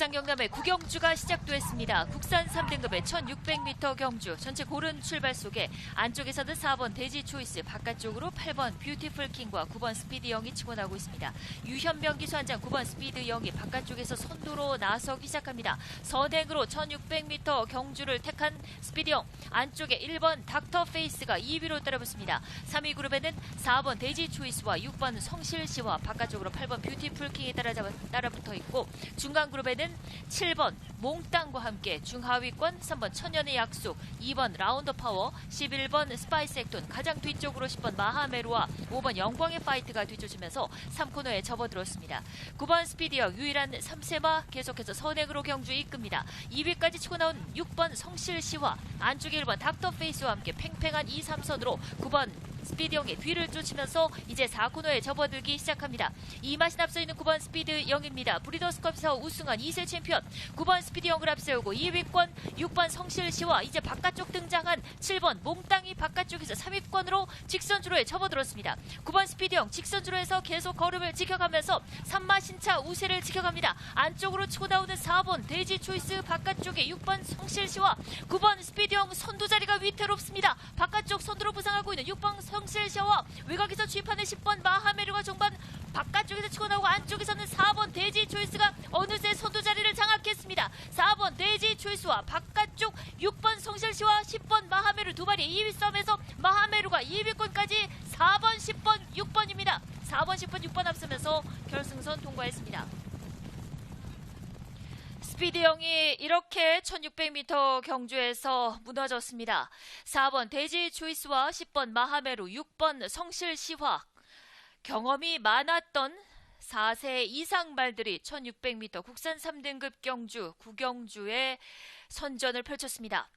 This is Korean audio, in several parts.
부산 경남의 구경주가 시작됐습니다. 국산 3등급의 1600m 경주 전체 고른 출발 속에 안쪽에서는 4번 대지 초이스 바깥쪽으로 8번 뷰티풀 킹과 9번 스피드 영이 치고 나오고 있습니다. 유현병 기수 한장 9번 스피드 영이 바깥쪽에서 선두로 나서기 시작합니다. 선행으로 1600m 경주를 택한 스피드 영 안쪽에 1번 닥터 페이스가 2위로 따라붙습니다. 3위 그룹에는 4번 대지 초이스와 6번 성실 씨와 바깥쪽으로 8번 뷰티풀 킹이 따라 따라붙어 있고 중간 그룹에는 7번 몽땅과 함께 중하위권 3번 천년의 약속 2번 라운더 파워 11번 스파이스 액톤 가장 뒤쪽으로 10번 마하메루와 5번 영광의 파이트가 뒤쫓으면서 3코너에 접어들었습니다. 9번 스피디어 유일한 3세마 계속해서 선행으로 경주 이끕니다. 2위까지 치고 나온 6번 성실 씨와 안쪽에 1번 닥터 페이스와 함께 팽팽한 2, 3선으로 9번 스피드 영의 뒤를 쫓으면서 이제 4코너에 접어들기 시작합니다. 이 맛이 앞서 있는 9번 스피드 영입니다. 브리더스컵에서 우승한 2세 챔피언 9번 스피드 영을 앞세우고 2위권 6번 성실 씨와 이제 바깥쪽 등장한 7번 몽땅이 바깥쪽에서 3위권으로 직선주로에 접어들었습니다. 9번 스피드 영 직선주로에서 계속 걸음을 지켜가면서 산마신차 우세를 지켜갑니다. 안쪽으로 치고 나오는 4번 돼지 초이스 바깥쪽에 6번 성실 씨와 9번 스피드 영 선두 자리가 위태롭습니다. 바깥쪽 선두로 부상하고 있는 6번 성실 씨와 외곽에서 주입하는 10번 마하메르가 종반 바깥쪽에서 치고 나오고 안쪽에서는 4번 돼지 초이스가 어느새 선두 자리를 장악했습니다. 4번 돼지 초이스와 바깥쪽 6번 성실 씨와 10번 마하메르 두 발이 2위 싸움에서 마하메르가 2위권까지 4번, 10번, 6번입니다. 4번, 10번, 6번 앞서면서 결승선 통과했습니다. 스피드 형이 이렇게 1600m 경주에서 무너졌습니다. 4번 대지 초이스와 10번 마하메루, 6번 성실 시화. 경험이 많았던 4세 이상 말들이 1600m 국산 3등급 경주, 구경주의 선전을 펼쳤습니다.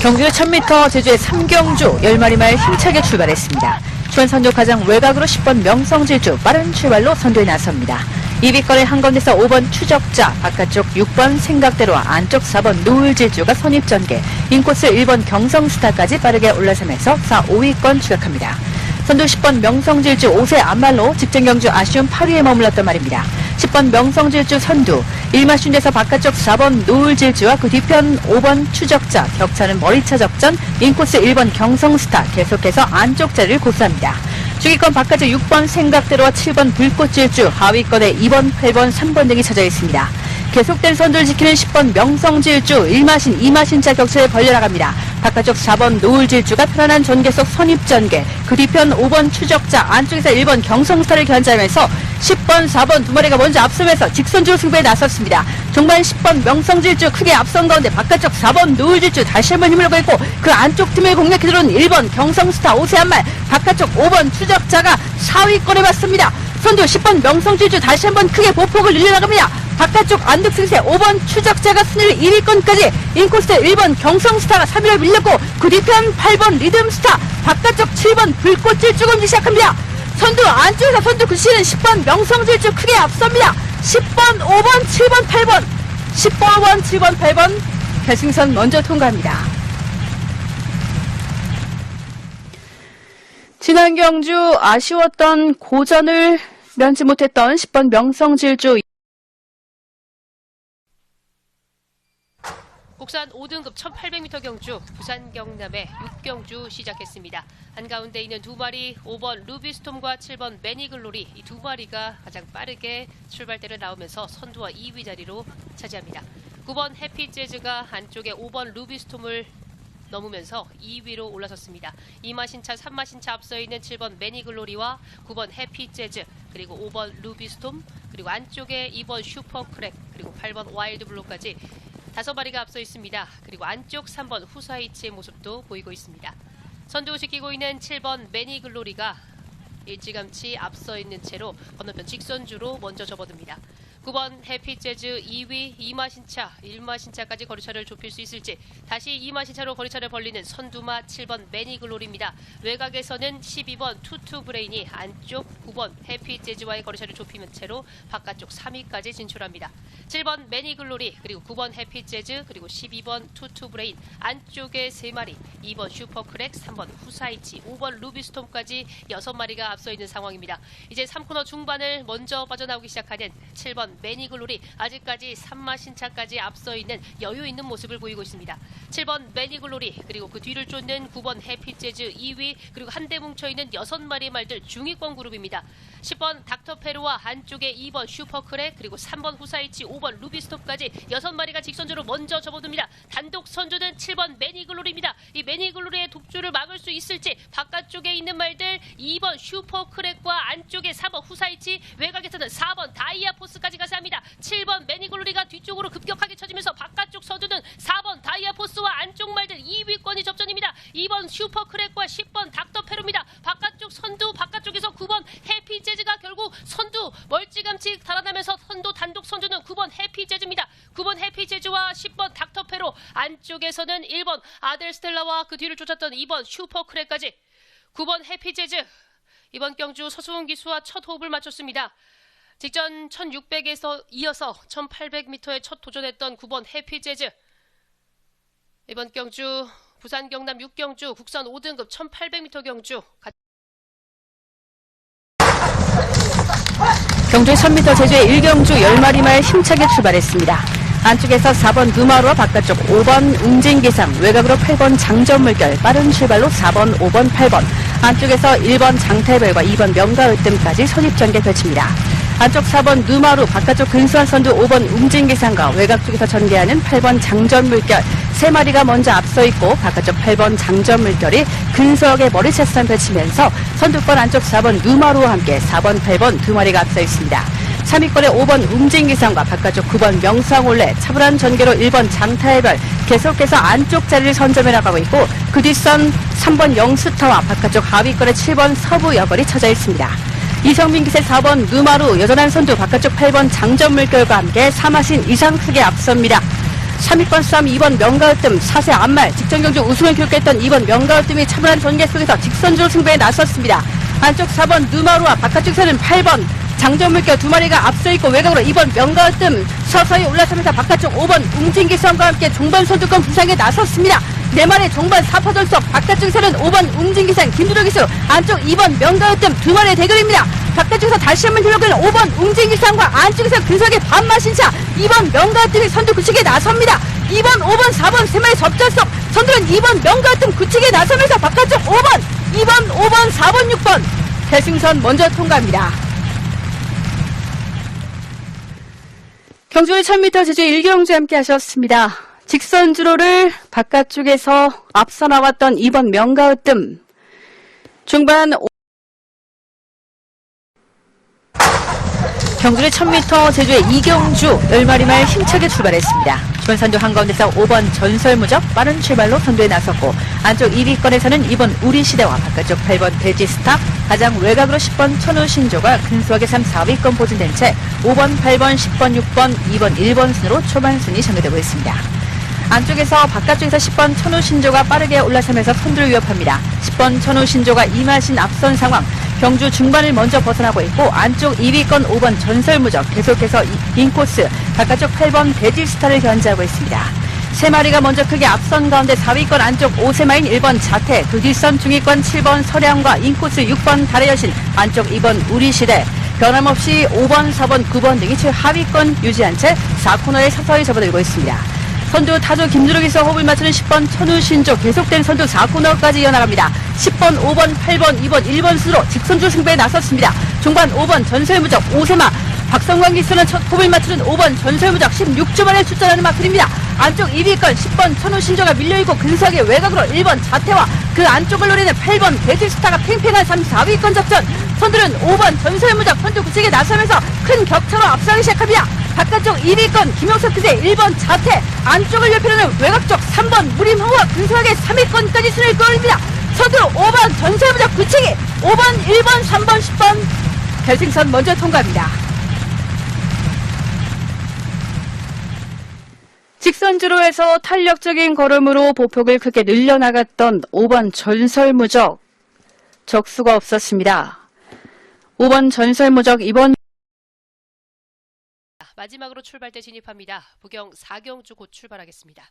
경주의 1000m 제주의 삼경주 10마리 말 힘차게 출발했습니다. 초반 선두 가장 외곽으로 10번 명성질주 빠른 출발로 선두에 나섭니다. 2위권의 한가운데서 5번 추적자, 바깥쪽 6번 생각대로와 안쪽 4번 노을질주가 선입전개, 인코스 1번 경성스타까지 빠르게 올라서면서 4, 5위권 추격합니다. 선두 10번 명성질주 5세 안말로 직전경주 아쉬운 8위에 머물렀단 말입니다. 10번 명성질주 선두, 1마슌에서 바깥쪽 4번 노을질주와 그 뒤편 5번 추적자, 격차는 머리차 적전, 인코스 1번 경성스타 계속해서 안쪽 자리를 고수합니다. 주기권 바깥쪽 6번 생각대로와 7번 불꽃질주, 하위권에 2번, 8번, 3번 등이 찾아 있습니다. 계속된 선두를 지키는 10번 명성질주, 1마신, 2마신차 격차를 벌려나갑니다. 바깥쪽 4번 노을질주가 편안한 전개 속 선입전개, 그 뒤편 5번 추적자, 안쪽에서 1번 경성스타를 견제하면서 10번, 4번 두 마리가 먼저 앞서면서 직선주로 승부에 나섰습니다. 종반 10번 명성질주 크게 앞선 가운데 바깥쪽 4번 노을질주 다시 한번 힘을 보이고 그 안쪽 틈을 공략해 들어온 1번 경성스타 오세한말 바깥쪽 5번 추적자가 4위권에 맞습니다. 선두 10번 명성질주 다시 한번 크게 보폭을 늘려나갑니다. 바깥쪽 안득승세 5번 추적자가 순위 1위권까지 인코스 1번 경성스타가 3위를 밀렸고 그 뒤편 8번 리듬스타 바깥쪽 7번 불꽃질 쭈금지 시작합니다. 선두 안쪽에서 선두 글씨는 10번 명성질주 크게 앞섭니다. 10번 5번 7번 8번 10번 5번 7번 8번 결승선 먼저 통과합니다. 지난 경주 아쉬웠던 고전을 면치 못했던 10번 명성질주 국산 5등급 1800m 경주 부산 경남의 6경주 시작했습니다. 한가운데 있는 두 마리 5번 루비스톰과 7번 매니글로리 이 두 마리가 가장 빠르게 출발대를 나오면서 선두와 2위 자리로 차지합니다. 9번 해피재즈가 안쪽에 5번 루비스톰을 넘으면서 2위로 올라섰습니다. 2마신차, 3마신차 앞서 있는 7번 매니글로리와 9번 해피재즈 그리고 5번 루비스톰 그리고 안쪽에 2번 슈퍼크랙 그리고 8번 와일드블루까지 다섯 마리가 앞서 있습니다. 그리고 안쪽 3번 후사이치의 모습도 보이고 있습니다. 선두 지키고 있는 7번 매니글로리가 일찌감치 앞서 있는 채로 건너편 직선주로 먼저 접어듭니다. 9번 해피재즈 2위 이마신차, 1마신차까지 거리차를 좁힐 수 있을지 다시 이마신차로 거리차를 벌리는 선두마 7번 매니글로리입니다. 외곽에서는 12번 투투브레인이 안쪽 9번 해피재즈와의 거리차를 좁히는 채로 바깥쪽 3위까지 진출합니다. 7번 매니글로리 그리고 9번 해피재즈 그리고 12번 투투브레인 안쪽에 3마리 2번 슈퍼크랙 3번 후사이치 5번 루비스톰까지 6마리가 앞서 있는 상황입니다. 이제 3코너 중반을 먼저 빠져나오기 시작하는 7번 매니글로리 아직까지 3마 신차까지 앞서 있는 여유 있는 모습을 보이고 있습니다. 7번 매니글로리 그리고 그 뒤를 쫓는 9번 해피재즈 2위 그리고 한대 뭉쳐있는 6마리 말들 중위권 그룹입니다. 10번 닥터페루와 안쪽에 2번 슈퍼크랙 그리고 3번 후사이치 5번 루비스톱까지 6마리가 직선주로 먼저 접어듭니다. 단독 선주는 7번 매니글로리입니다. 이 매니글로리의 독주를 막을 수 있을지 바깥쪽에 있는 말들 2번 슈퍼크랙과 안쪽에 4번 후사이치 외곽에서는 4번 다이아포 스까지 가서 합니다. 7번 매니글로리가 뒤쪽으로 급격하게 쳐지면서 바깥쪽 서두는 4번 다이아포스와 안쪽 말들 2위권이 접전입니다. 2번 슈퍼크랙과 10번 닥터페루입니다. 바깥쪽 선두 바깥쪽에서 9번 해피재즈가 결국 선두 멀찌감치 달아나면서 선두 단독 선두는 9번 해피재즈입니다. 9번 해피재즈와 10번 닥터페로 안쪽에서는 1번 아델스텔라와 그 뒤를 쫓았던 2번 슈퍼크랙까지 9번 해피재즈 이번 경주 서수훈 기수와 첫 호흡을 맞췄습니다. 직전 1600에서 이어서 1800m에 첫 도전했던 9번 해피재즈 이번 경주 부산 경남 6경주 국선 5등급 1800m 경주 경주의 1000m 제주의 1경주 10마리 말 힘차게 출발했습니다. 안쪽에서 4번 누마루와 바깥쪽 5번 웅진기상, 외곽으로 8번 장전물결, 빠른 출발로 4번, 5번, 8번, 안쪽에서 1번 장태별과 2번 명가으뜸까지 선입전개 펼칩니다. 안쪽 4번 누마루, 바깥쪽 근수한 선두 5번 웅진기상과 외곽 쪽에서 전개하는 8번 장전물결, 세 마리가 먼저 앞서 있고 바깥쪽 8번 장전물결이 근석의 머리채선 펼치면서 선두권 안쪽 4번 누마루와 함께 4번, 8번 두 마리가 앞서 있습니다. 3위권에 5번 웅진기상과 바깥쪽 9번 명상올레, 차분한 전개로 1번 장타해별 계속해서 안쪽 자리를 선점해 나가고 있고 그 뒷선 3번 영스타와 바깥쪽 하위권에 7번 서부여벌이 쳐져 있습니다. 이성민 기세 4번 누마루 여전한 선두 바깥쪽 8번 장전 물결과 함께 사마신 이상 크게 앞섭니다. 3위권 싸움 2번 명가으뜸 4세 안말 직전 경주 우승을 기록했던 2번 명가으뜸이 차분한 전개 속에서 직선주로 승부에 나섰습니다. 안쪽 4번 누마루와 바깥쪽에서는 8번 장전물결 두 마리가 앞서 있고 외곽으로 2번 명가으뜸 서서히 올라서면서 바깥쪽 5번 웅진기성과 함께 종반 선두권 부상에 나섰습니다. 네 마리 종반 4파 돌석 바깥쪽에서는 5번 웅진기상 김두로 기수 안쪽 2번 명가으뜸 두 마리의 대결입니다. 바깥쪽에서 다시 한번 들려오는 5번 웅진기상과 안쪽에서 근석의 반마신차 2번 명가으뜸이 선두 구치기에 나섭니다. 2번, 5번, 4번 세 마리 접전석 선두는 2번 명가으뜸 구치기에 나서면서 바깥쪽 5번, 2번, 5번, 4번, 6번 결승선 먼저 통과합니다. 경주의 1000m 제주 1경주 함께 하셨습니다. 직선 주로를 바깥쪽에서 앞서 나왔던 2번 명가으뜸. 중반 경주의 1000m 제주의 이경주 10마리 말 힘차게 출발했습니다. 주변선두 한가운데서 5번 전설무적 빠른 출발로 선두에 나섰고 안쪽 2위권에서는 2번 우리시대와 바깥쪽 8번 대지스타 가장 외곽으로 10번 천우신조가 근소하게 3, 4위권 보존된 채 5번, 8번, 10번, 6번, 2번, 1번 순으로 초반 순위 정해되고 있습니다. 안쪽에서 바깥쪽에서 10번 천우신조가 빠르게 올라서면서 선두를 위협합니다. 10번 천우신조가 이마신 앞선 상황. 경주 중반을 먼저 벗어나고 있고 안쪽 2위권 5번 전설무적 계속해서 이- 인코스 바깥쪽 8번 베지스타를 견제하고 있습니다. 세 마리가 먼저 크게 앞선 가운데 4위권 안쪽 5세마인 1번 자태, 그 뒷선 중위권 7번 서량과 인코스 6번 달의 여신, 안쪽 2번 우리시대, 변함없이 5번, 4번, 9번 등이 최하위권 유지한 채 4코너에 서서히 접어들고 있습니다. 선두 타조 김주록에서 호흡을 맞추는 10번 천우신조 계속된 선두 4코너까지 이어나갑니다. 10번, 5번, 8번, 2번, 1번 수로 직선주 승부에 나섰습니다. 중반 5번 전설무적 5세마 박성광 기수는 첫 호흡을 맞추는 5번 전설무적 16초 만에 출전하는 마크입니다. 안쪽 2위권 10번 천우신조가 밀려있고 근석의 외곽으로 1번 자태와 그 안쪽을 노리는 8번 베지스타가 팽팽한 3, 4위권 접전 선두는 5번 전설무적 선두 구색에 나서면서 큰 격차로 앞서기 시작합니다. 바깥쪽 2위권 김용석 기세 1번 자태 안쪽을 옆에는 외곽 쪽 3번 무림홍화 근소하게 3위권까지 순위를 끌어올립니다. 서두 5번 전설무적 구치기 5번 1번 3번 10번 결승선 먼저 통과합니다. 직선주로 해서 탄력적인 걸음으로 보폭을 크게 늘려나갔던 5번 전설무적 적수가 없었습니다. 5번 전설무적 이번 마지막으로 출발대 진입합니다. 부경 4경주 곧 출발하겠습니다.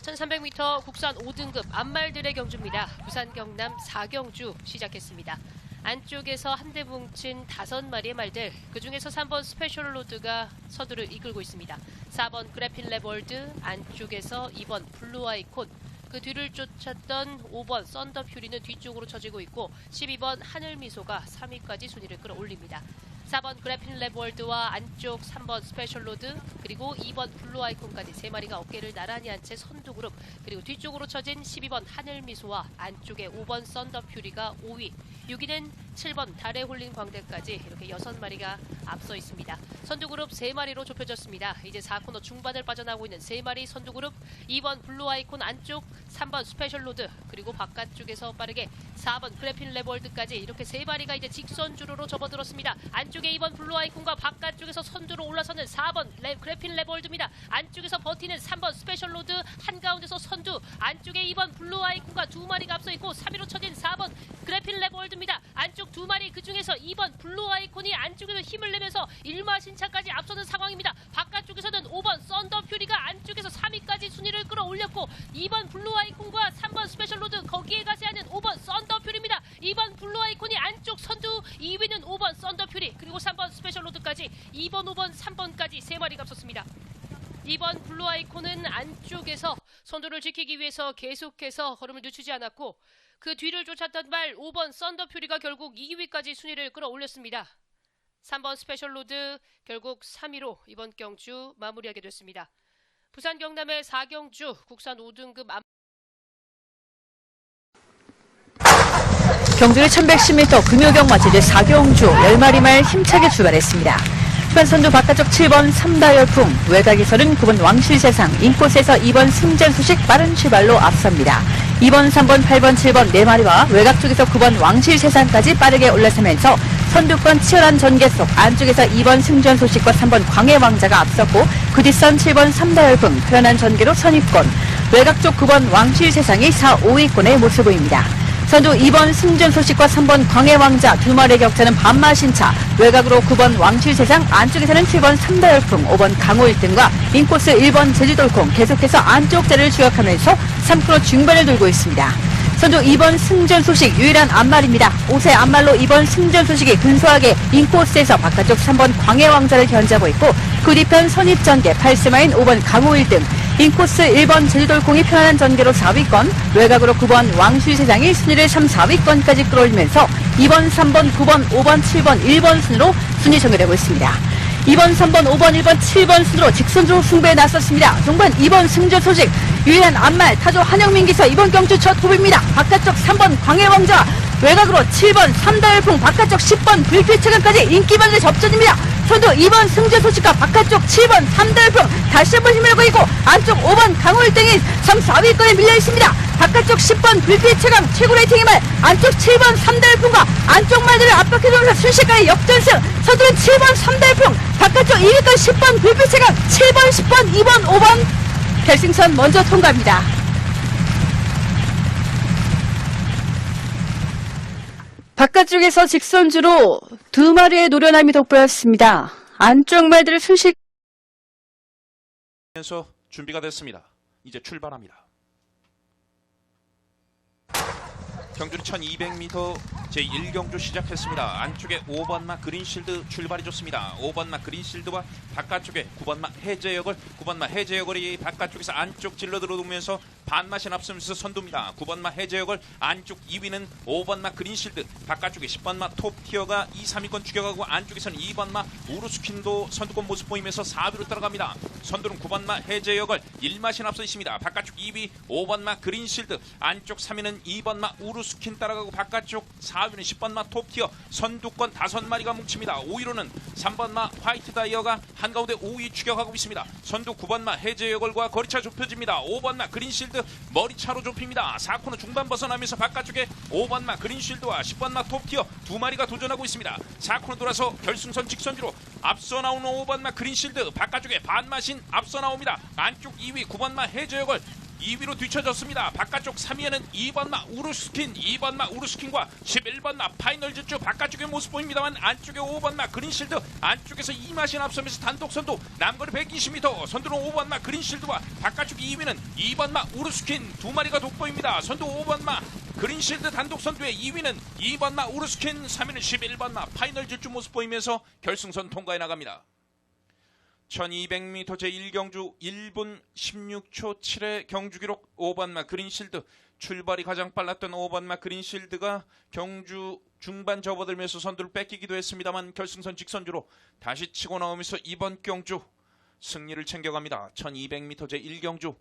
1300m 국산 5등급 안말들의 경주입니다. 부산 경남 4경주 시작했습니다. 안쪽에서 한 대 뭉친 다섯 마리의 말들, 그 중에서 3번 스페셜 로드가 서두를 이끌고 있습니다. 4번 그래핀 레볼드, 안쪽에서 2번 블루 아이콘, 그 뒤를 쫓았던 5번 썬더 퓨리는 뒤쪽으로 처지고 있고 12번 하늘 미소가 3위까지 순위를 끌어올립니다. 4번 그래핀 레볼드와 안쪽 3번 스페셜 로드 그리고 2번 블루 아이콘까지 세 마리가 어깨를 나란히 한 채 선두 그룹 그리고 뒤쪽으로 처진 12번 하늘 미소와 안쪽에 5번 썬더 퓨리가 5위 6위는 7번 달에 홀린 광대까지 이렇게 6마리가 앞서 있습니다. 선두 그룹 3마리로 좁혀졌습니다. 이제 4코너 중반을 빠져나오고 있는 3마리 선두 그룹 2번 블루 아이콘 안쪽 3번 스페셜 로드 그리고 바깥쪽에서 빠르게 4번 그래핀 레볼드까지 이렇게 3마리가 이제 직선 주로로 접어들었습니다. 안쪽에 2번 블루 아이콘과 바깥쪽에서 선두로 올라서는 4번 레, 그래핀 레볼드입니다. 안쪽에서 버티는 3번 스페셜 로드 한가운데서 선두 안쪽에 2번 블루 아이콘과 두 마리가 앞서 있고 3위로 쳐진 4번 그래핀 레볼드입니다. 안쪽 두 마리 그 중에서 2번 블루 아이콘이 안쪽에서 힘을 내면서 일마신차까지 앞서는 상황입니다. 바깥쪽에서는 5번 썬더 퓨리가 안쪽에서 3위까지 순위를 끌어올렸고 2번 블루 아이콘과 3번 스페셜 로드 거기에 않은 5번 썬더 퓨리입니다. 2번 블루 아이콘이 안쪽 선두 2위는 5번 썬더 퓨리 그리고 3번 스페셜 로드까지 2번 5번 3번까지 세 마리가 앞섰습니다. 2번 블루 아이콘은 안쪽에서 선두를 지키기 위해서 계속해서 걸음을 늦추지 않았고 그 뒤를 쫓았던 말 5번 썬더 퓨리가 결국 2위까지 순위를 끌어올렸습니다. 3번 스페셜 로드 결국 3위로 이번 경주 마무리하게 됐습니다. 부산 경남의 4경주 국산 5등급 경주를 1110m 금요경마 제주 4경주 10마리 말 힘차게 출발했습니다. 후반 선두 바깥쪽 7번 삼다열풍, 외곽에서는 9번 왕실세상, 인코스에서 2번 승전수식 빠른 출발로 앞섭니다. 2번, 3번, 8번, 7번 4마리와 외곽 쪽에서 9번 왕실세상까지 빠르게 올라서면서 선두권 치열한 전개 속 안쪽에서 2번 승전 소식과 3번 광해왕자가 앞섰고 그 뒷선 7번 삼다열풍, 편한 전개로 선입권, 외곽 쪽 9번 왕실세상이 4, 5위권의 모습 보입니다. 선두 2번 승전소식과 3번 광해왕자 두 마리의 격차는 반마신차 외곽으로 9번 왕실세상 안쪽에서는 7번 삼다열풍 5번 강호 1등과 인코스 1번 제주돌콩 계속해서 안쪽 자리를 추격하면서 3프로 중반을 돌고 있습니다. 선두 2번 승전 소식 유일한 앞말입니다. 5세 앞말로 2번 승전 소식이 근소하게 인코스에서 바깥쪽 3번 광해왕자를 견제하고 있고 그 뒤편 선입전개 8세마인 5번 강호 1등 인코스 1번 제주돌콩이 편안한 전개로 4위권, 외곽으로 9번 왕실세상이 순위를 3, 4위권까지 끌어올리면서 2번, 3번, 9번, 5번, 7번, 1번 순으로 순위 정해되고 있습니다. 2번, 3번, 5번, 1번, 7번 순으로 직선으로 승부에 나섰습니다. 종반 2번 승전 소식, 유일한 안말 타조 한영민 기서 이번 경주 첫 호입니다. 바깥쪽 3번 광해왕자, 외곽으로 7번 삼다열풍, 바깥쪽 10번 불필체감까지 인기반의 접전입니다. 선두 2번 승재 소식과 바깥쪽 7번 삼달풍 다시 한번 힘을 보이고 안쪽 5번 강홀 등이 3, 4위권에 밀려 있습니다. 바깥쪽 10번 불빛 체감 최고 레이팅의 말 안쪽 7번 삼달풍과 안쪽 말들을 압박해주면서 순식간에 역전승 선두는 7번 삼달풍 바깥쪽 2위권 10번 불빛 체감 7번 10번 2번 5번 결승선 먼저 통과합니다. 바깥쪽에서 직선주로 두 마리의 노련함이 돋보였습니다. 안쪽 말들을 순식 면서 준비가 됐습니다. 이제 출발합니다. 경주는 1200m 제1경주 시작했습니다. 안쪽에 5번마 그린실드 출발이 좋습니다. 5번마 그린실드와 바깥쪽에 9번마 해제역을 9번마 해제역을 바깥쪽에서 안쪽 질러 들어오면서 반맛이 앞서면서 선두입니다. 9번마 해제역을 안쪽 2위는 5번마 그린실드 바깥쪽에 10번마 톱티어가 2, 3위권 추격하고 안쪽에서는 2번마 우루스킨도 선두권 모습 보이면서 4위로 따라갑니다. 선두는 9번마 해제역을 1마신 앞서 있습니다. 바깥쪽 2위 5번마 그린실드 안쪽 3위는 2번마 우루스킨 따라가고 바깥쪽 4위는 10번마 톱티어 선두권 5마리가 뭉칩니다. 5위로는 3번마 화이트 다이어가 한가운데 5위 추격하고 있습니다. 선두 9번마 해제역을과 거리차 좁혀집니다. 5번마 그린실드 머리차로 좁힙니다. 4코너 중반 벗어나면서 바깥쪽에 5번마 그린실드와 10번마 톱티어 두 마리가 도전하고 있습니다. 4코너 돌아서 결승선 직선주로 앞서 나오는 5번마 그린실드 바깥쪽에 반마신 앞서 나옵니다. 안쪽 2위 9번마 해저역을 2위로 뒤쳐졌습니다. 바깥쪽 3위에는 2번마 우르스킨, 2번마 우르스킨과 11번마 파이널 질주 바깥쪽의 모습 보입니다만 안쪽에 5번마 그린실드 안쪽에서 이마신 앞서면서 단독 선두 남거리 120m 선두는 5번마 그린실드와 바깥쪽 2위는 2번마 우르스킨 두 마리가 돋보입니다. 선두 5번마 그린실드 단독 선두의 2위는 2번마 우르스킨 3위는 11번마 파이널 질주 모습 보이면서 결승선 통과해 나갑니다. 1200m 제1경주 1분 16초 7의 경주 기록 5번마 그린실드 출발이 가장 빨랐던 5번마 그린실드가 경주 중반 접어들면서 선두를 뺏기기도 했습니다만 결승선 직선주로 다시 치고 나오면서 이번 경주 승리를 챙겨갑니다. 1200m 제1경주